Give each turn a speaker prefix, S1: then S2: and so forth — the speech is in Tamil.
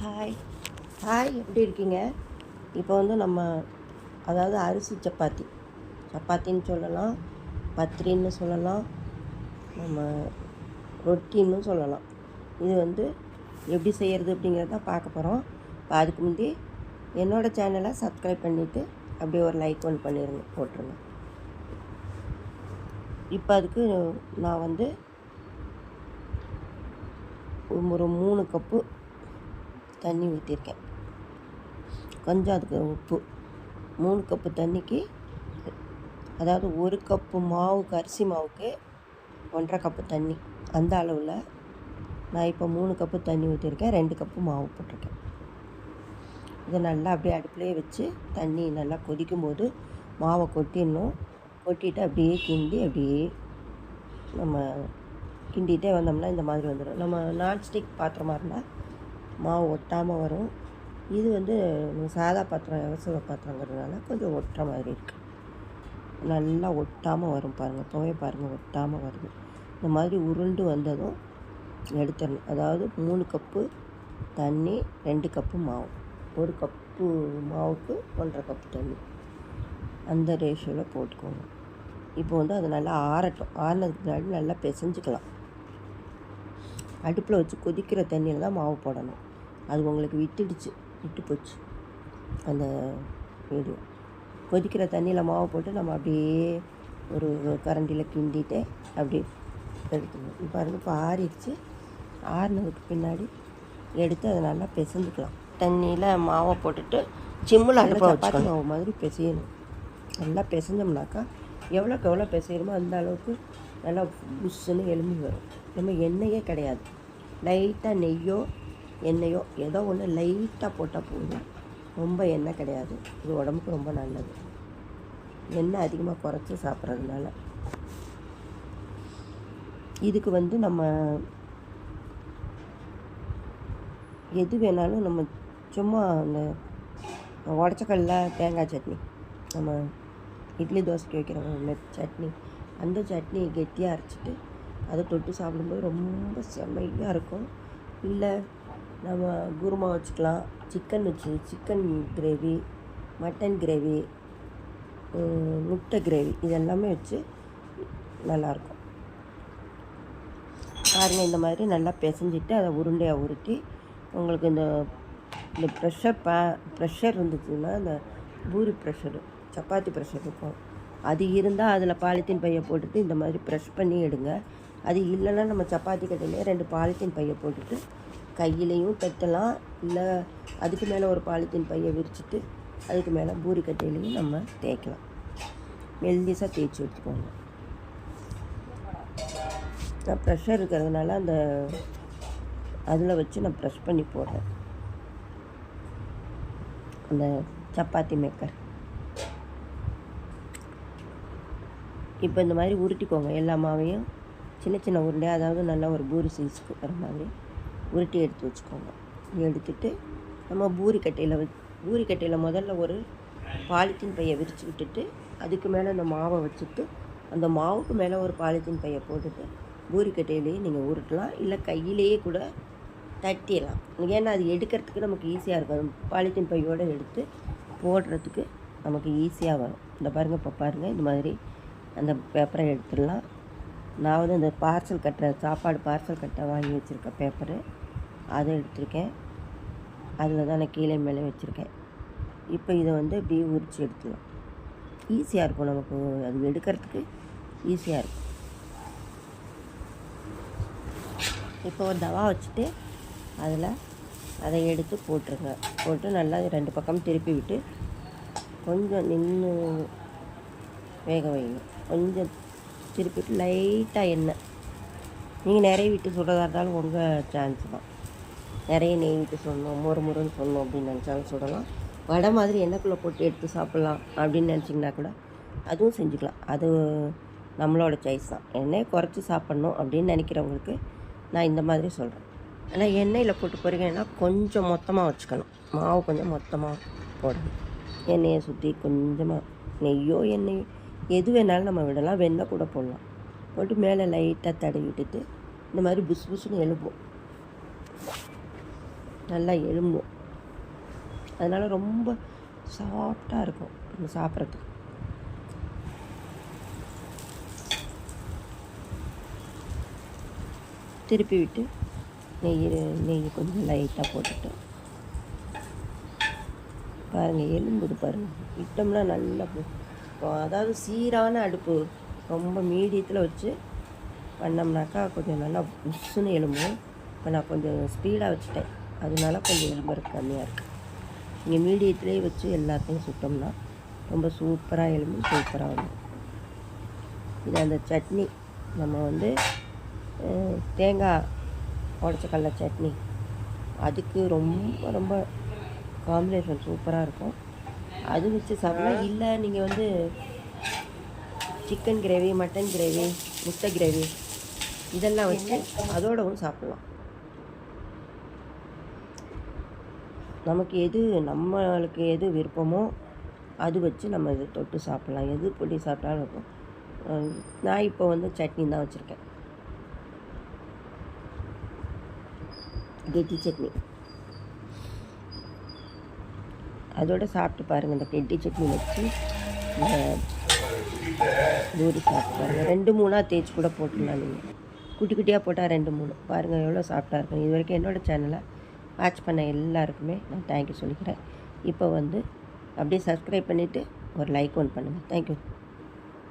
S1: ஹாய் ஹாய் எப்படி இருக்கீங்க? இப்போ வந்து நம்ம அதாவது அரிசி சப்பாத்தி. சப்பாத்தின்னு சொல்லலாம் பத்திரின்னு சொல்லலாம் நம்ம ரொட்டின்னு சொல்லலாம். இது வந்து எப்படி செய்கிறது அப்படிங்கிறத தான் பார்க்க போகிறோம் இப்போ அதுக்கு முந்தி என்னோடய சேனலை சப்ஸ்கிரைப் பண்ணிவிட்டு அப்படியே ஒரு லைக் ஒன்று பண்ணிடுங்க போட்டுருங்க. இப்போ அதுக்கு நான் வந்து ஒரு மூணு கப்பு தண்ணி ஊற்றிருக்கேன் கொஞ்சம் அதுக்கு உப்பு. மூணு கப்பு தண்ணிக்கு அதாவது ஒரு கப்பு மாவுக்கு அரிசி மாவுக்கு ஒன்றரை கப்பு தண்ணி. அந்த அளவில் நான் இப்போ மூணு கப்பு தண்ணி ஊற்றிருக்கேன் ரெண்டு கப்பு மாவு போட்டிருக்கேன். இதை நல்லா அப்படியே அடுப்புலேயே வச்சு தண்ணி நல்லா கொதிக்கும் போது மாவை கொட்டிடணும். கொட்டிட்டு அப்படியே கிண்டி அப்படியே நம்ம கிண்டிகிட்டே வந்தோம்னா இந்த மாதிரி வந்துடும் நம்ம நான்ஸ்டிக் பாத்திரமா இருந்தால் மாவு ஒட்டாமல் வரும். இது வந்து சாதா பாத்திரம் எவசவ பாத்திரங்கிறதுனால கொஞ்சம் ஒட்டுற மாதிரி இருக்குது நல்லா ஒட்டாமல் வரும் பாருங்கள் துவைய பாருங்கள் ஒட்டாமல் வருது. இந்த மாதிரி உருண்டு வந்ததும் எடுத்துடணும். அதாவது மூணு கப்பு தண்ணி ரெண்டு கப்பு மாவு. ஒரு கப்பு மாவுக்கு ஒன்றரை கப்பு தண்ணி. அந்த ரேஷியோவில் போட்டுக்கோங்க. இப்போ வந்து அது நல்லா ஆறட்டும். ஆறினதுக்கு முன்னாடி நல்லா பிசைஞ்சிக்கலாம். அடுப்பில் வச்சு கொதிக்கிற தண்ணியில் தான் மாவு போடணும். அது உங்களுக்கு விட்டுடுச்சு விட்டு போச்சு அந்த வீடியோ. கொதிக்கிற தண்ணியில் மாவு போட்டு நம்ம அப்படியே ஒரு கரண்டியில் கிண்டிட்டு அப்படியே எடுத்துக்கணும் இப்போ பாருங்க இப்போ ஆறிடுச்சு ஆறினதுக்கு பின்னாடி எடுத்து அதை நல்லா பிசைஞ்சுக்கலாம். தண்ணியில் மாவை போட்டுட்டு சிம்மில் அடுப்பில் சப்பாத்தி மாவு மாதிரி பிசையணும். நல்லா பிசைஞ்சோம்னாக்கா எவ்வளோக்கு எவ்வளோ பிசையணுமோ அந்த அளவுக்கு நல்லா புஷ்ஷுன்னு எலும்பி வரும். நம்ம எண்ணெயே கிடையாது. லைட்டாக நெய்யோ எண்ணெயோ ஏதோ ஒன்று லைட்டாக போட்டால் போதும். ரொம்ப எண்ணெய் கிடையாது. இது உடம்புக்கு ரொம்ப நல்லது. எண்ணெய் அதிகமாக குறைச்சி சாப்பிட்றதுனால. இதுக்கு வந்து நம்ம எது வேணாலும் நம்ம சும்மா அந்த உடச்சக்கல்ல தேங்காய் சட்னி நம்ம இட்லி தோசைக்கு வைக்கிற சட்னி அந்த சட்னி கெட்டியாக அரைச்சிட்டு அதை தொட்டு சாப்பிடும்போது ரொம்ப செம்மையாக இருக்கும். இல்லை நம்ம குருமா வச்சுக்கலாம். சிக்கன் வச்சு சிக்கன் கிரேவி மட்டன் கிரேவி முட்டை கிரேவி இதெல்லாமே வச்சு நல்லாயிருக்கும். பாருங்கள் இந்த மாதிரி நல்லா பிசைஞ்சிட்டு அதை உருண்டையாக உருட்டி உங்களுக்கு இந்த இந்த ப்ரெஷர் பே ப்ரெஷர் இருந்துச்சுன்னா இந்த பூரி ப்ரெஷரு சப்பாத்தி ப்ரெஷர் இருக்கும். அது இருந்தால் அதில் பாலித்தீன் பையை போட்டுட்டு இந்த மாதிரி ப்ரெஷ் பண்ணி எடுங்க. அது இல்லைன்னா நம்ம சப்பாத்தி கடையிலே ரெண்டு பாலித்தீன் பையை போட்டுட்டு கையிலையும் கட்டலாம் இல்லை அதுக்கு மேலே ஒரு பாலித்தீன் பையை விரிச்சிட்டு அதுக்கு மேலே பூரி கட்டையிலையும் நம்ம தேய்க்கலாம். மெல்லிசாக தேய்ச்சி வச்சுக்கோங்க நான் ப்ரெஷர் இருக்கிறதுனால அந்த அதில் வச்சு நான் ப்ரெஷ் பண்ணி போடுறேன். அந்த சப்பாத்தி மேக்கர் இப்போ இந்த மாதிரி உருட்டிக்கோங்க. எல்லா மாவையும் சின்ன சின்ன உருண்டை அதாவது நல்லா ஒரு பூரி சைஸ்க்கு வர மாதிரி. உருட்டி எடுத்து வச்சுக்கோங்க. எடுத்துட்டு நம்ம பூரிக்கட்டையில் வ முதல்ல ஒரு பாலித்தீன் பையை விரித்து விட்டுட்டு அதுக்கு மேலே அந்த மாவை வச்சுட்டு அந்த மாவுக்கு மேலே ஒரு பாலித்தீன் பையை போட்டுட்டு பூரிக்கட்டையிலேயே நீங்கள் உருட்டலாம். இல்லை கையிலேயே கூட தட்டிடலாம். ஏன்னா அது எடுக்கிறதுக்கு நமக்கு ஈஸியாக இருக்கும். பாலித்தீன் பையோடு எடுத்து போடுறதுக்கு நமக்கு ஈஸியாக வரும். இந்த பாருங்கள் இப்போ பாருங்கள் இந்த மாதிரி அந்த பேப்பரை எடுத்துடலாம். நான் வந்து இந்த பார்சல் கட்டுற சாப்பாடு பார்சல் கட்ட வாங்கி வச்சுருக்க பேப்பரு அதை எடுத்திருக்கேன். அதில் தான் நான் கீழே மேலே வச்சுருக்கேன். இப்போ இதை வந்து இப்படி உரித்து எடுத்துக்கலாம் ஈஸியாக இருக்கும் நமக்கு. அது எடுக்கிறதுக்கு ஈஸியாக இருக்கும். இப்போ ஒரு தவா வச்சுட்டு அதில் அதை எடுத்து போட்டுருங்க. போட்டு நல்லா ரெண்டு பக்கம் திருப்பி விட்டு கொஞ்சம் நின்று வேக வைங்க. கொஞ்சம் திருப்பிட்டு லைட்டாக எண்ணெய் நீங்கள் நிறைய விட்டு சுடுறதா இருந்தாலும் உங்கள் சான்ஸ் தான். நிறைய நெய் விட்டு சொல்லணும் மொறு முறுன்னு சொல்லணும் அப்படின்னு நினச்சாலும் சுடலாம் வடை மாதிரி எண்ணெய்க்குள்ளே போட்டு எடுத்து சாப்பிட்லாம் அப்படின்னு நினச்சிங்கன்னா கூட அதுவும் செஞ்சுக்கலாம். அது நம்மளோட சாய்ஸ் தான். எண்ணெயை குறைச்சி சாப்பிட்ணும் அப்படின்னு நினைக்கிறவங்களுக்கு நான் இந்த மாதிரி சொல்கிறேன் ஆனால் எண்ணெயில் போட்டு போகிறீங்கன்னா கொஞ்சம் மொத்தமாக வச்சுக்கணும். மாவு கொஞ்சம் மொத்தமாக போடணும். எண்ணெயை சுற்றி கொஞ்சமாக நெய்யோ எண்ணெய் எது வேணாலும் நம்ம விடலாம். வெண்ணெய் கூட போடலாம். போட்டு மேலே லைட்டாக தடவி விட்டுட்டு இந்த மாதிரி புஸ் புஸ்னு எழுப்போம் நல்லா எழும்பும் அதனால் ரொம்ப சாஃப்டாக இருக்கும் நம்ம சாப்பிட்றதுக்கு. திருப்பி விட்டு நெய் நெய் கொஞ்சம் லைட்டாக போட்டுட்டு. பாருங்கள் எலும்புது பாருங்கள் விட்டோம்னா நல்லா பு- இப்போ அதாவது சீரான அடுப்பு ரொம்ப மீடியத்தில் வச்சு பண்ணோம்னாக்கா கொஞ்சம் நல்லா உசுன்னு எலும்பும் இப்போ நான் கொஞ்சம் ஸ்பீடாக வச்சுட்டேன். அதனால கொஞ்சம் எலும்புறது கம்மியாக இருக்குது இங்கே மீடியத்துலேயே வச்சு எல்லாத்தையும் சுட்டோம்னா ரொம்ப சூப்பராக எலும்பு சூப்பராக வரும். இது அந்த சட்னி நம்ம வந்து தேங்காய் உடச்ச கடல சட்னி அதுக்கு ரொம்ப ரொம்ப காம்பினேஷன் சூப்பராக இருக்கும். அது வச்சு சாப்பிடலாம். இல்லை நீங்கள் வந்து சிக்கன் கிரேவி மட்டன் கிரேவி முட்டை கிரேவி இதெல்லாம் வச்சு அதோடவும் சாப்பிடலாம். நமக்கு எது நம்மளுக்கு எது விருப்பமோ அது வச்சு நம்ம இது தொட்டு சாப்பிட்லாம். எது பொடி சாப்பிட்டாலும் இருக்கும். நான் இப்போ வந்து சட்னி தான் வச்சுருக்கேன். கெட்டி சட்னி. அதோட சாப்பிட்டு பாருங்கள் இந்த கெட்டி சட்னி வச்சு பூரி சாப்பிட்டு பாருங்கள் ரெண்டு மூணாக தேய்ச்சி கூட போட்டுடலாம் நீங்கள் குட்டி குட்டியாக போட்டால் ரெண்டு மூணு. பாருங்கள் எவ்வளோ சாப்பிட்டா இருக்கும் இது வரைக்கும் என்னோடய சேனலை வாட்ச் பண்ண எல்லாருக்குமே நான் தேங்க்யூ சொல்லிக்கிறேன். இப்போ வந்து அப்படியே சப்ஸ்கிரைப் பண்ணிவிட்டு ஒரு லைக் ஒன்று பண்ணுங்கள் தேங்க்யூ